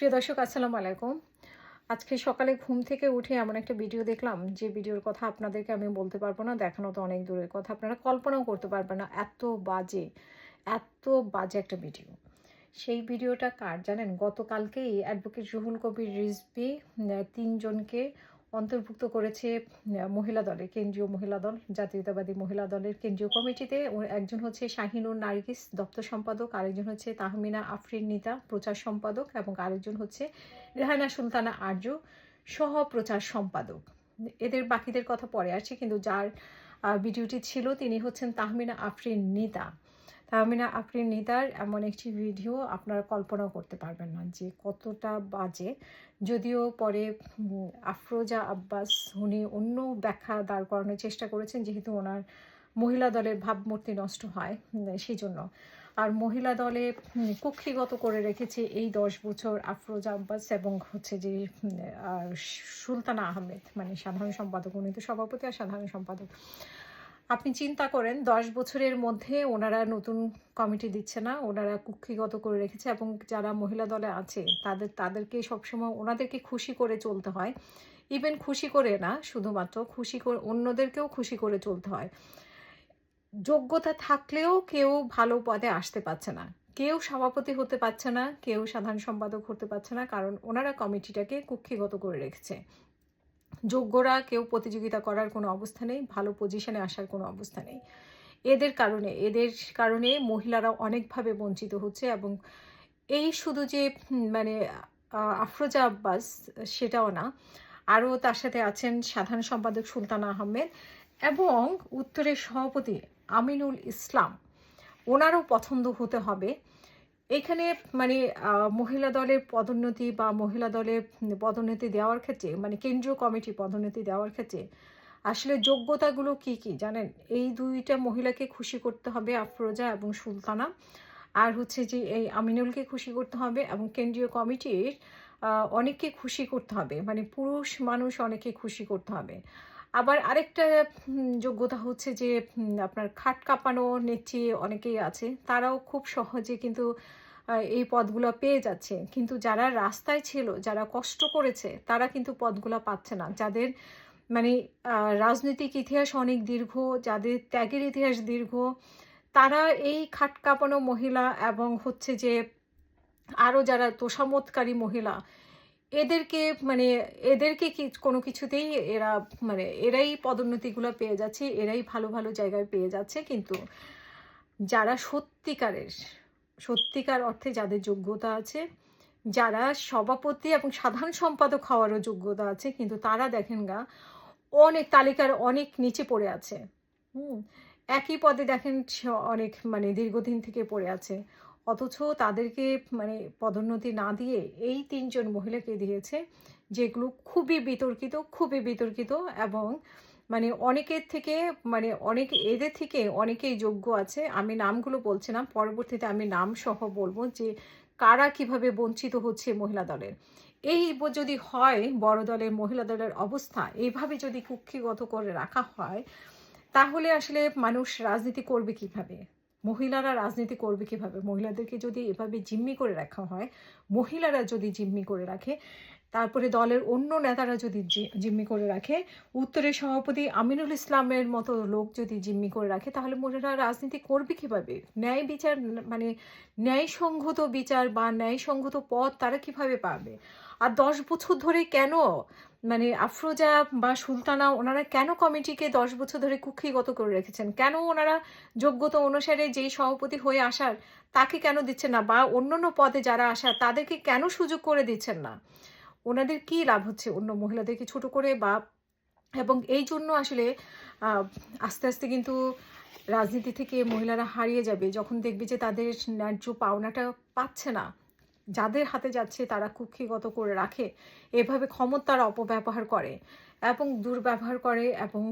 প্রিয় দর্শক, আসসালামু আলাইকুম। আজকে সকালে ঘুম থেকে উঠে এমন একটা ভিডিও দেখলাম, যে ভিডিওর কথা আপনাদেরকে আমি বলতে পারব না, দেখানো তো অনেক দূরের কথা, আপনারা কল্পনাও করতে পারবেন না, এত বাজে এত বাজে একটা ভিডিও। সেই ভিডিওটা কার জানেন? গতকালকেই অ্যাডভোকেট রুহুল কবির রিজবি তিনজনকে অন্তর্ভুক্ত করেছে মহিলা দলে কেন্দ্রীয় মহিলা দল, জাতীয়তাবাদী মহিলা দলের কেন্দ্রীয় কমিটিতে। একজন হচ্ছে শাহিনুর নার্গিস দপ্তর সম্পাদক, আরেকজন হচ্ছে তাহমিনা আফরিন নিতা প্রচার সম্পাদক, এবং আরেকজন হচ্ছে রেহানা সুলতানা আর্য সহ প্রচার সম্পাদক। এদের বাকিদের কথা পরে আসছে, কিন্তু যার ভিডিওটি ছিল তিনি হচ্ছেন তাহমিনা আফরিন নিতা। তাহমিনা আফরিন নিতার এমন একটি ভিডিও আপনারা কল্পনাও করতে পারবেন না যে কতটা বাজে। যদিও পরে আফরোজা আব্বাস উনি অন্য ব্যাখ্যা দাঁড় করানোর চেষ্টা করেছেন যেহেতু ওনার মহিলা দলের ভাবমূর্তি নষ্ট হয় সেই জন্য আর মহিলা দলে কক্ষিগত করে রেখেছে এই দশ বছর আফরোজা আব্বাস এবং হচ্ছে যে সুলতানা আহমেদ মানে সাধারণ সম্পাদক, উনি তো সভাপতি আর সাধারণ সম্পাদক। আপনি চিন্তা করেন, দশ বছরের মধ্যে ওনারা নতুন কমিটি দিচ্ছে না, ওনারা কুক্ষিগত করে রেখেছে এবং যারা মহিলা দলে আছে, তাদের, তাদেরকে সবসময় ওনাদেরকে খুশি করে চলতে হয়। ইভেন খুশি করে না, শুধুমাত্র খুশি করে, অন্যদেরকেও খুশি করে চলতে হয়। যোগ্যতা থাকলেও কেউ ভালো পদে আসতে পারছে না। কেউ সভাপতি হতে পারছে না, কেউ সাধারণ সম্পাদক হতে পারছে না, কারণ ওনারা কমিটিটাকে কুক্ষিগত করে রেখেছে। যোগ্যরা কেউ প্রতিযোগিতা করার কোনো অবস্থা নেই, ভালো পজিশনে আসার কোনো অবস্থা নেই। এদের কারণে এদের কারণে মহিলারা অনেকভাবে বঞ্চিত হচ্ছে এবং এই শুধু যে মানে আফরোজা আব্বাস, সেটাও না, আরও তার সাথে আছেন সাধারণ সম্পাদক সুলতান আহমেদ এবং উত্তরের সভাপতি আমিনুল ইসলাম। ওনারও পছন্দ হতে হবে। এখানে মানে মহিলা দলের পদোন্নতি বা মহিলা দলের পদোন্নতি দেওয়ার ক্ষেত্রে মানে কেন্দ্রীয় কমিটি পদোন্নতি দেওয়ার ক্ষেত্রে আসলে যোগ্যতাগুলো কি কি? জানেন, এই দুইটা মহিলাকে খুশি করতে হবে আফরোজা এবং সুলতানা। আর হচ্ছে যে, এই আমিনুলকে খুশি করতে হবে এবং কেন্দ্রীয় কমিটির অনেককে খুশি করতে হবে। মানে পুরুষ মানুষ অনেকে খুশি করতে হবে। আবার আরেকটা যোগ্যতা হচ্ছে যে আপনার খাট কাঁপানো নেত্রী অনেকেই আছে, তারাও খুব সহজে কিন্তু এই পদগুলো পেয়ে যাচ্ছে। কিন্তু যারা রাস্তায় ছিল, যারা কষ্ট করেছে, তারা কিন্তু পদগুলো পাচ্ছে না। যাদের মানে রাজনৈতিক ইতিহাস অনেক দীর্ঘ, যাদের ত্যাগের ইতিহাস দীর্ঘ, তারা এই খাট কাঁপানো মহিলা এবং হচ্ছে যে আরও যারা তোষামতকারী মহিলা এদেরকে মানে এদেরকে কি কোনো কিছুতেই এরা মানে এরাই পদোন্নতিগুলো পেয়ে যাচ্ছে, এরাই ভালো ভালো জায়গায় পেয়ে যাচ্ছে, কিন্তু যারা সত্যিকারের, সত্যিকার অর্থে যাদের যোগ্যতা আছে, যারা সভাপতি এবং সাধারণ সম্পাদক হওয়ারও যোগ্যতা আছে, কিন্তু তারা দেখেন গা, অনেক তালিকার অনেক নিচে পড়ে আছে। হুম, একই পদে দেখেন অনেক মানে দীর্ঘদিন থেকে পড়ে আছে। অথচ তাদেরকে মানে পদোন্নতি না দিয়ে এই তিনজন মহিলাকে দিয়েছে, যেগুলো খুবই বিতর্কিত খুবই বিতর্কিত এবং মানে অনেকের থেকে মানে অনেক এদের থেকে অনেকেই যোগ্য আছে। আমি নামগুলো বলছি না, পরবর্তীতে আমি নাম সহ বলব যে কারা কীভাবে বঞ্চিত হচ্ছে মহিলা দলের। এই যদি হয় বড় দলের মহিলা দলের অবস্থা এইভাবে যদি কুক্ষিগত করে রাখা হয়, তাহলে আসলে মানুষ রাজনীতি করবে কীভাবে? মহিলারা রাজনীতি করবে কীভাবে? মহিলাদেরকে যদি এভাবে জিম্মি করে রাখা হয়, মহিলারা যদি জিম্মি করে রাখে, তারপরে দলের অন্য নেতারা যদি জিম্মি করে রাখে, উত্তরের সভাপতি আমিনুল ইসলামের মতো লোক যদি জিম্মি করে রাখে, তাহলে মহিলারা রাজনীতি করবে কীভাবে? ন্যায় বিচার মানে ন্যায়সঙ্গত বিচার বা ন্যায়সঙ্গত পদ তারা কীভাবে পাবে? আর দশ বছর ধরে কেন? মানে আফরোজা বা সুলতানা ওনারা কেন কমিটিকে দশ বছর ধরে কুক্ষিগত করে রেখেছেন? কেন ওনারা যোগ্যতা অনুসারে যেই সভাপতি হয়ে আসার তাকে কেন দিচ্ছেন না? বা অন্যান্য পদে যারা আসার তাদেরকে কেন সুযোগ করে দিচ্ছেন না? ওনাদের কি লাভ হচ্ছে অন্য মহিলাদেরকে ছোট করে বা এবং এই জন্য আসলে আস্তে আস্তে কিন্তু রাজনীতি থেকে মহিলারা হারিয়ে যাবে যখন দেখবে যে তাদের ন্যায্য পাওনাটা পাচ্ছে না। যাদের হাতে যাচ্ছে তারা কুক্ষিগত করে রাখে। এভাবে ক্ষমতার অপব্যবহার করে এবং দুর্ব্যবহার করে এবং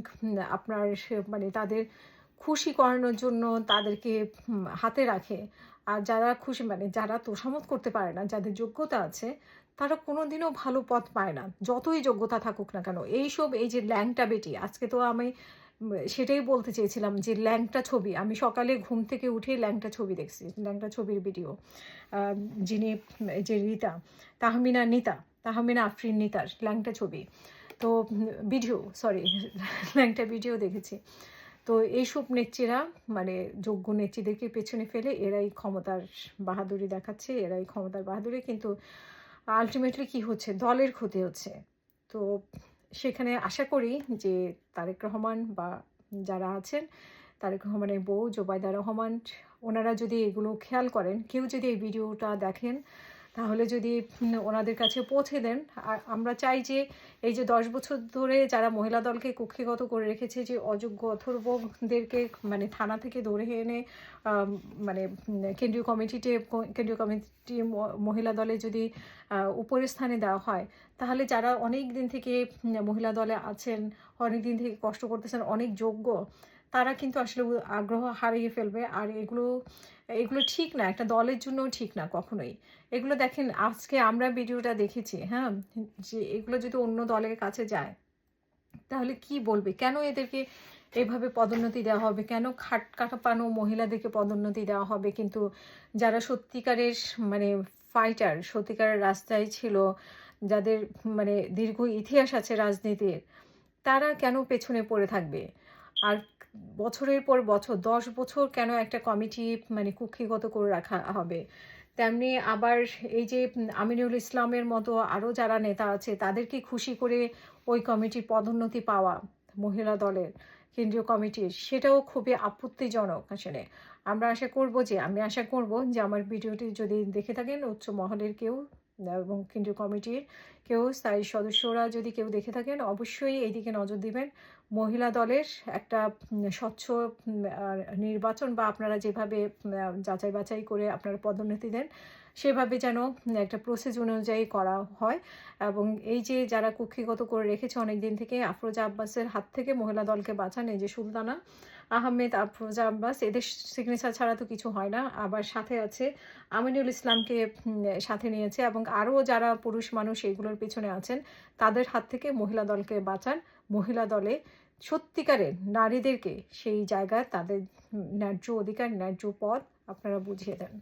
আপনার মানে তাদের খুশি করানোর জন্য তাদেরকে হাতে রাখে। আর যারা খুশি মানে যারা তোষামত করতে পারে না, যাদের যোগ্যতা আছে, তারা কোনোদিনও ভালো পথ পায় না। যতই যোগ্যতা থাকুক না কেন, এইসব, এই যে ল্যাংটা বেটি, আজকে তো আমি সেটাই বলতে চেয়েছিলাম যে ল্যাংটা ছবি, আমি সকালে ঘুম থেকে উঠে ল্যাংটা ছবি দেখছি, ল্যাংটা ছবির ভিডিও যিনি যে রীতা, তাহমিনা নিতা, তাহমিনা আফরিন নিতার ল্যাংটা ছবি। তো ভিডিও সরি ল্যাংটা ভিডিও দেখেছি। তো এইসব নেত্রীরা মানে যোগ্য নেত্রীদেরকে পেছনে ফেলে এরাই ক্ষমতার বাহাদুরি দেখাচ্ছে, এরাই ক্ষমতার বাহাদুরি, কিন্তু আলটিমেটলি কি হচ্ছে? দলের ক্ষতি হচ্ছে। তো সেখানে আশা করি যে তারেক রহমান বা যারা আছেন, তারেক রহমানের বউ জোবায়দা রহমান, ওনারা যদি এগুলো খেয়াল করেন, কেউ যদি এই ভিডিওটা দেখেন তাহলে যদি ওনাদের কাছে পৌঁছে দেন, আর আমরা চাই যে এই যে দশ বছর ধরে যারা মহিলা দলকে কক্ষিগত করে রেখেছে, যে অযোগ্য অথর্বদেরকে মানে থানা থেকে ধরে এনে মানে কেন্দ্রীয় কমিটিতে, কেন্দ্রীয় কমিটি মহিলা দলে যদি উপরের স্থানে দেওয়া হয়, তাহলে যারা অনেক দিন থেকে মহিলা দলে আছেন, অনেক দিন থেকে কষ্ট করতেছেন, অনেক যোগ্য তারা কিন্তু আসলে আগ্রহ হারিয়ে ফেলবে। আর এগুলো এগুলো ঠিক না, একটা দলের জন্য ঠিক না কখনোই। এগুলো দেখেন, আজকে আমরা ভিডিওটা দেখেছি হ্যাঁ? যে এগুলো যদি অন্য দলের কাছে যায়, তাহলে কি বলবে? কেন এদেরকে এভাবে পদোন্নতি দেওয়া হবে? কেন খাট কাটাপানো মহিলাদেরকে পদোন্নতি দেওয়া হবে? কিন্তু যারা সত্যিকারের মানে ফাইটার সত্যিকারের রাস্তায় ছিল, যাদের মানে দীর্ঘ ইতিহাস আছে রাজনীতির, তারা কেন পেছনে পড়ে থাকবে? আর বছরের পর বছর, দশ বছর কেন একটা কমিটি মানে কুক্ষিগত করে রাখা হবে? তেমনি আবার এই যে আমিনুল ইসলামের মতো আরও যারা নেতা আছে, তাদেরকে খুশি করে ওই কমিটির পদোন্নতি পাওয়া মহিলা দলের কেন্দ্রীয় কমিটির, সেটাও খুবই আপত্তিজনক আসলে। আমরা আশা করব যে, আমি আশা করব যে আমার ভিডিওটি যদি দেখে থাকেন, উচ্চ মহলের কেউ এবং কেন্দ্রীয় কমিটির কেউ স্থায়ী সদস্যরা যদি কেউ দেখে থাকেন, অবশ্যই এইদিকে নজর দিবেন। মহিলা দলের একটা স্বচ্ছ নির্বাচন বা আপনারা যেভাবে যাচাই বাছাই করে আপনারা পদোন্নতি দেন, সেভাবে যেন একটা প্রসেস অনুযায়ী করা হয়। এবং এই যে যারা কুক্ষিগত করে রেখেছে অনেক দিন থেকে, আফরোজা আব্বাসের হাত থেকে মহিলা দলকে বাঁচান, এই যে সুলতানা আহমেদ আফরোজা আব্বাস, এদের সিগনেচার ছাড়া তো কিছু হয় না। আবার সাথে আছে আমিনুল ইসলামকে সাথে নিয়েছে এবং আরও যারা পুরুষ মানুষ এগুলোর পিছনে আছেন, তাদের হাত থেকে মহিলা দলকে বাঁচান। মহিলা দলে সত্যিকারের নারীদেরকে সেই জায়গায় তাদের ন্যায্য অধিকার, ন্যায্য পদ আপনারা বুঝিয়ে দেন।